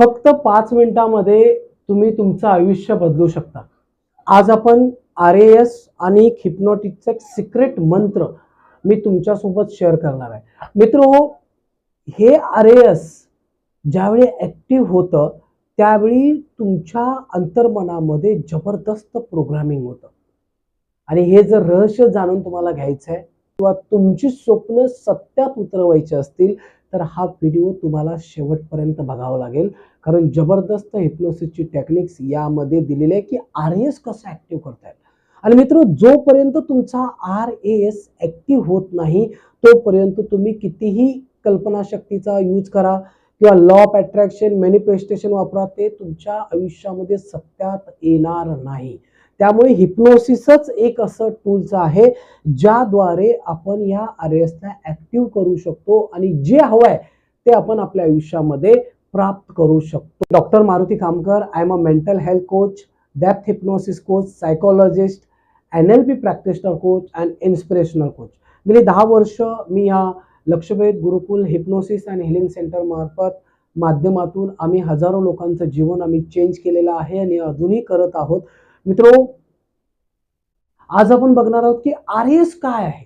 फक्त पाच मिनिटामध्ये तुम्ही तुमचं आयुष्य बदलू शकता. आज आपण आर ए एस आणि हिप्नॉटिकचा एक सिक्रेट मंत्र मी तुमच्यासोबत शेअर करणार आहे. मित्र हे आर ए एस ज्यावेळी ॲक्टिव्ह होतं त्यावेळी तुमच्या अंतर्मनामध्ये जबरदस्त प्रोग्रामिंग होतं. आणि हे जर रहस्य जाणून तुम्हाला घ्यायचं आहे किंवा तुमची स्वप्न सत्यात उतरवायची असतील तर हा व्हिडिओ तुम्हाला शेवटपर्यंत बघावा लागेल. कारण जबरदस्त हिप्नोसिसची टेक्निक्स यामध्ये दिलेली आहे की आर एस कसं ॲक्टिव्ह करता येईल आणि मित्र जोपर्यंत तुमचा आर ए एस ॲक्टिव्ह होत नाही तोपर्यंत तुम्ही कितीही कल्पनाशक्तीचा यूज करा किंवा लॉ ऑफ अट्रॅक्शन मॅनिफेस्टेशन वापरा ते तुमच्या आयुष्यामध्ये सत्यात येणार नाही. त्यामुळे हिप्नोसिसच एक असं टूल्स आहे ज्याद्वारे आपण या आर एसला ॲक्टिव्ह करू शकतो आणि जे हवं आहे ते आपण आपल्या आयुष्यामध्ये प्राप्त करू शकतो. Doctor Maruti Kamkar I M a mental health coach depth hypnosis coach psychologist N L P practitioner coach and inspirational coach गेली दहा वर्ष मी या Lakshabhed Gurukul hypnosis and healing centre मार्फत माध्यमातून आम्ही हजारो लोकांचं जीवन आम्ही चेंज केलेलं आहे आणि अजूनही करत आहोत. मित्रो आज आपण बघणार आहोत की आर एस काय आहे?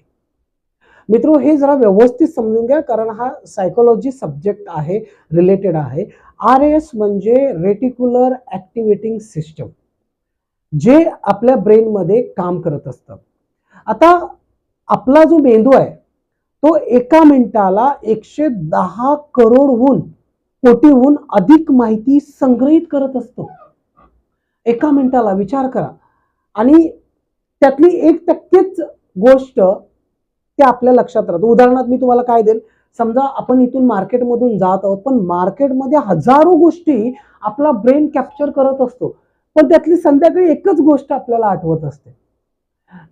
मित्रो हे जरा व्यवस्थित समजून घ्या कारण हा सायकोलॉजी सब्जेक्ट आहे रिलेटेड आहे. आर एस म्हणजे रेटिक्युलर ऍक्टिव्हेटिंग सिस्टम जे आपल्या ब्रेनमध्ये काम करत असतं. आता आपला जो मेंदू आहे तो एका मिनिटाला एकशे दहा करोडहून कोटीहून अधिक माहिती संग्रहित करत असतो. एका मिनिटाला विचार करा. आणि त्यातली एक टक्केच गोष्ट ते आपल्या लक्षात राहतं. उदाहरणार्थ मी तुम्हाला काय देईल? समजा आपण इथून मार्केटमधून जात आहोत पण मार्केटमध्ये हजारो गोष्टी आपला ब्रेन कॅप्चर करत असतो. पण त्यातली संध्याकाळी एकच गोष्ट आपल्याला आठवत असते.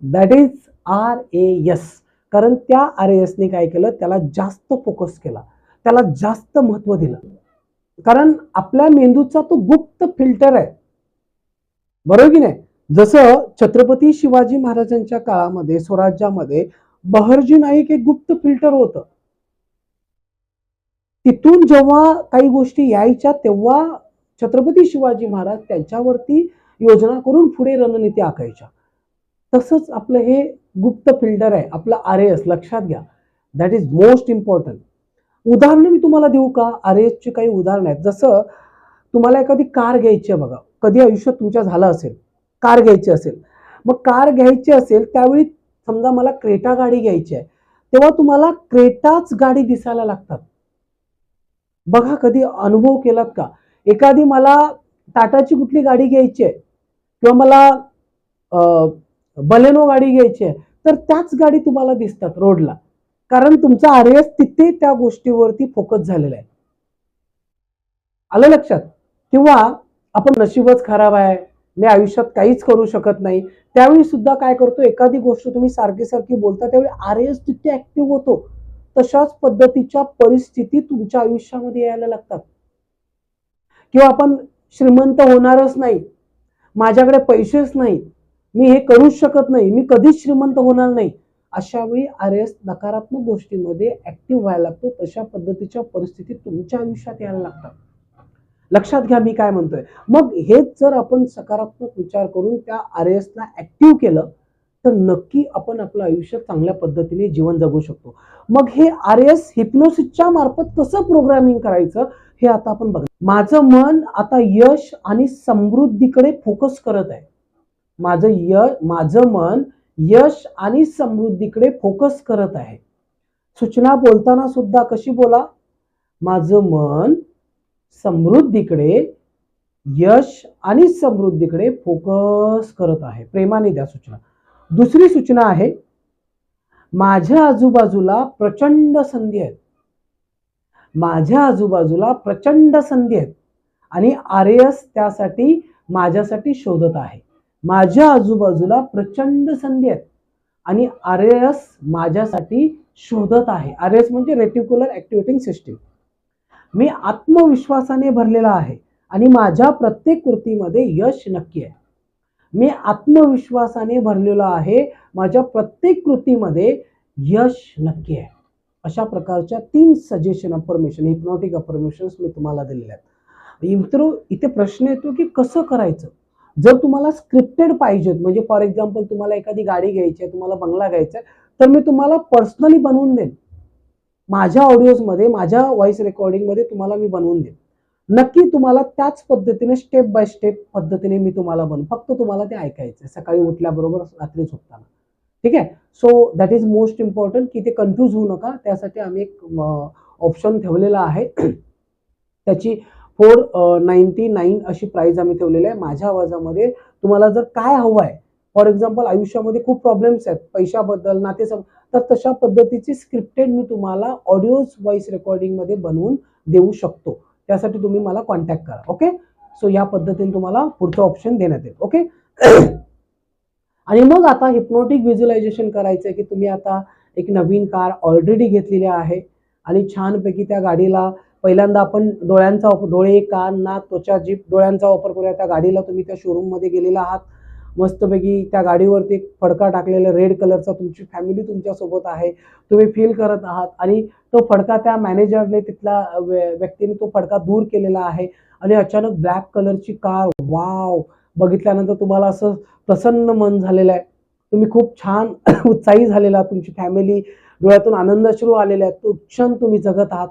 That is R A S कारण त्या आर ए एसने काय केलं? त्याला जास्त फोकस केला. त्याला जास्त महत्त्व दिलं. कारण आपल्या मेंदूचा तो गुप्त फिल्टर आहे. बरोबर की नाही? जसं छत्रपती शिवाजी महाराजांच्या काळामध्ये स्वराज्यामध्ये बहरजी नाईक एक गुप्त फिल्टर होतं. तिथून जेव्हा काही गोष्टी यायच्या तेव्हा छत्रपती शिवाजी महाराज त्यांच्यावरती योजना करून पुढे रणनीती आखायच्या. तसंच आपलं हे गुप्त फिल्टर आहे आपलं आर एस लक्षात घ्या. दॅट इज मोस्ट इम्पॉर्टंट उदाहरणं मी तुम्हाला देऊ का? आर एसची काही उदाहरणं आहेत. जसं तुम्हाला एखादी कार घ्यायची आहे बघा. कधी आयुष्यात तुमच्या झालं असेल. कार घ्यायची असेल. मग कार घ्यायची असेल त्यावेळी समजा मला क्रेटा गाडी घ्यायची आहे तेव्हा तुम्हाला क्रेटाच गाडी दिसायला लागतात. बघा कधी अनुभव केलात का? एखादी मला टाटाची कुठली गाडी घ्यायची आहे किंवा मला बलेनो गाडी घ्यायची आहे तर त्याच गाडी तुम्हाला दिसतात रोडला. कारण तुमचा आर एस तिथे त्या गोष्टीवरती फोकस झालेला आहे. आलं लक्षात? किंवा आपण नशीबच खराब आहे? मी आयुष्यात काहीच करू शकत नाही. त्यावेळी सुद्धा काय करतो एखादी गोष्ट तुम्ही सारखी सारखी बोलता त्यावेळी आर एस तिथे ऍक्टिव्ह होतो. तशाच पद्धतीच्या परिस्थिती तुमच्या आयुष्यामध्ये यायला लागतात. किंवा आपण श्रीमंत होणारच नाही माझ्याकडे पैसेच नाही मी हे करूच शकत नाही मी कधीच श्रीमंत होणार नाही. अशा वेळी आर एस नकारात्मक गोष्टीमध्ये ऍक्टिव्ह व्हायला लागतो. तशा पद्धतीच्या परिस्थिती तुमच्या आयुष्यात यायला लागतात. लक्षात घ्या मी काय म्हणतोय. मग हेच जर आपण सकारात्मक विचार करून त्या आर एसला ऍक्टिव्ह केलं तर नक्की आपण आपलं आयुष्य चांगल्या पद्धतीने जीवन जगू शकतो. मग हे आर एस हिप्नोसिसच्या मार्फत कसं प्रोग्रामिंग करायचं हे आता आपण बघ माझं मन आता यश आणि समृद्धीकडे फोकस करत आहे. माझं य माझं मन यश आणि समृद्धीकडे फोकस करत आहे. सूचना बोलताना सुद्धा कशी बोला? माझं मन समृद्धीकडे यश आणि समृद्धीकडे फोकस करत आहे. प्रेमाने द्या सूचना. दुसरी सूचना आहे माझ्या आजूबाजूला प्रचंड संधी आहेत. माझ्या आजूबाजूला प्रचंड संधी आहेत. आणि आर एस त्यासाठी माझ्यासाठी शोधत आहे. माझ्या आजूबाजूला प्रचंड संधी आहेत. आणि आर एस माझ्यासाठी शोधत आहे. आर एस म्हणजे रेटिक्युलर ॲक्टिवेटिंग सिस्टीम मी आत्मविश्वासाने भरलेला आहे आणि माझ्या प्रत्येक कृतीमध्ये यश नक्की आहे. मी आत्मविश्वासाने भरलेलो आहे. माझ्या प्रत्येक कृतीमध्ये यश नक्की आहे. अशा प्रकारच्या तीन सजेशन अफर्मेशन हिप्नॉटिक अफर्मेशन्स मी तुम्हाला दिलेल्या आहेत. मित्र इथे प्रश्न येतो की कसं करायचं? जर तुम्हाला स्क्रिप्टेड पाहिजेत म्हणजे फॉर एक्झाम्पल तुम्हाला एखादी गाडी घ्यायची आहे तुम्हाला बंगला घ्यायचा आहे तर मी तुम्हाला पर्सनली बनवून देईन. माझ्या ऑडिओजमध्ये माझ्या व्हॉइस रेकॉर्डिंगमध्ये तुम्हाला मी बनवून देईन. नक्की तुम्हाला त्याच पद्धतीने स्टेप बाय स्टेप पद्धतीने मी तुम्हाला बनवून फक्त तुम्हाला ते ऐकायचं आहे सकाळी उठल्याबरोबर रात्री झोपताना. ठीक आहे? So that is most important की ते कन्फ्यूज होऊ नका. त्यासाठी आम्ही एक ऑप्शन ठेवलेला आहे. त्याची फोर नाईन्टी नाईन अशी प्राईज आम्ही ठेवलेली आहे. माझ्या आवाजामध्ये तुम्हाला जर काय हवं आहे फॉर एक्झाम्पल आयुष्यामध्ये खूप प्रॉब्लेम्स आहेत. पैशाबद्दल नातेसं तर तशा पद्धतीची स्क्रिप्टेड मी तुम्हाला ऑडिओज व्हॉइस रेकॉर्डिंगमध्ये बनवून देऊ शकतो. त्यासाठी तुम्ही मला कॉन्टॅक्ट करा ओके सो या पद्धतीने तुम्हाला पुढचं ऑप्शन देण्यात येईल ओके आणि मग आता हिप्नोटिक व्हिज्युलायझेशन करायचं आहे की तुम्ही आता एक नवीन कार ऑलरेडी घेतलेली आहे आणि छानपैकी त्या गाडीला पहिल्यांदा आपण डोळ्यांचा डोळे कान नाक त्वचा जीप डोळ्यांचा वापर करूया. त्या गाडीला तुम्ही त्या शोरूममध्ये गेलेला आहात. मस्तपैकी त्या गाडीवरती एक फडका टाकलेला रेड कलरचा तुमची फॅमिली तुमच्यासोबत आहे. तुम्ही फील करत आहात. आणि तो फडका त्या मॅनेजरने तिथल्या व्य- व्यक्तीने तो फडका दूर केलेला आहे. आणि अचानक ब्लॅक कलरची कार वाव बघितल्यानंतर तुम्हाला असं प्रसन्न मन झालेलं आहे. तुम्ही खूप छान उत्साही झालेला तुमची फॅमिली डोळ्यातून आनंदाश्रू आलेले आहेत तो क्षण तुम्ही जगत आहात.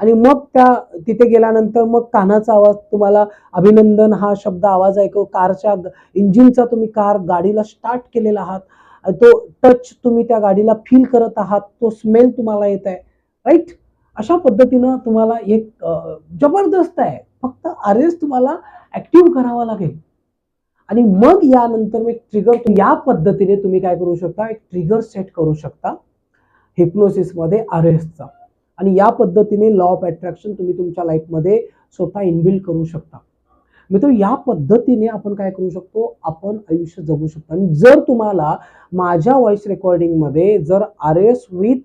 आणि मग त्या तिथे गेल्यानंतर मग कानाचा आवाज तुम्हाला अभिनंदन हा शब्द आवाज ऐकव कारच्या इंजिनचा तुम्ही कार गाडीला स्टार्ट केलेला आहात. तो टच तुम्ही त्या गाडीला फील करत आहात तो स्मेल तुम्हाला येत आहे. राईट अशा पद्धतीनं तुम्हाला एक जबरदस्त आहे. फक्त आर एस तुम्हाला ऍक्टिव्ह करावा लागेल. आणि मग यानंतर एक ट्रिगर या पद्धतीने तुम्ही काय करू शकता? एक ट्रिगर सेट करू शकता. हिप्नोसिसमध्ये आर एसचा आणि या पद्धतीने लॉ ऑफ अट्रॅक्शन तुम्ही तुमच्या लाईफमध्ये स्वतः इनबिल्ड करू शकता. मित्र या पद्धतीने आपण काय करू शकतो? आपण आयुष्य जगू शकतो. आणि जर तुम्हाला माझ्या व्हॉइस रेकॉर्डिंगमध्ये जर आर एस विथ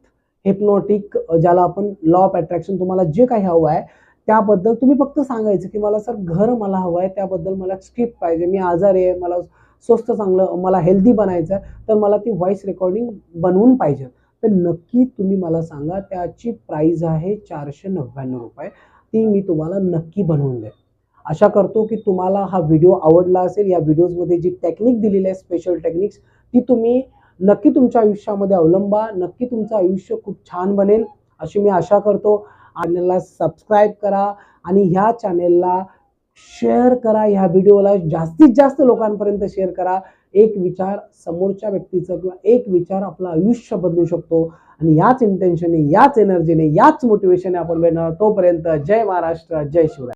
हिप्नॉटिक ज्याला आपण लॉ ऑफ अट्रॅक्शन तुम्हाला जे काही हवं आहे त्याबद्दल तुम्ही फक्त सांगायचं की मला सर घर मला हवं आहे त्याबद्दल मला स्क्रिप्ट पाहिजे. मी आजारी आहे मला स्वस्त चांगलं मला हेल्दी बनायचं आहे तर मला ती व्हॉइस रेकॉर्डिंग बनवून पाहिजे. तर नक्की तुम्ही मला सांगा त्याची प्राईज आहे चारशे नव्याण्णव रुपये. ती मी तुम्हाला नक्की बनवून देईन. आशा करतो की तुम्हाला हा व्हिडिओ आवडला असेल. या व्हिडिओजमध्ये जी टेक्निक दिलेली आहे स्पेशल टेक्निक्स ती तुम्ही नक्की तुमच्या आयुष्यामध्ये अवलंबा. नक्की तुमचं आयुष्य खूप छान बनेल. अशी मी आशा करतो. चॅनलला सबस्क्राईब करा आणि ह्या चॅनेलला शेअर करा. ह्या व्हिडिओला जास्तीत जास्त लोकांपर्यंत शेअर करा. एक विचार समोरच्या व्यक्तीचं किंवा एक विचार आपलं आयुष्य बदलू शकतो. आणि याच इंटेन्शनने याच एनर्जीने याच मोटिवेशनने आपण मिळणार. तोपर्यंत जय महाराष्ट्र जय शिवराय.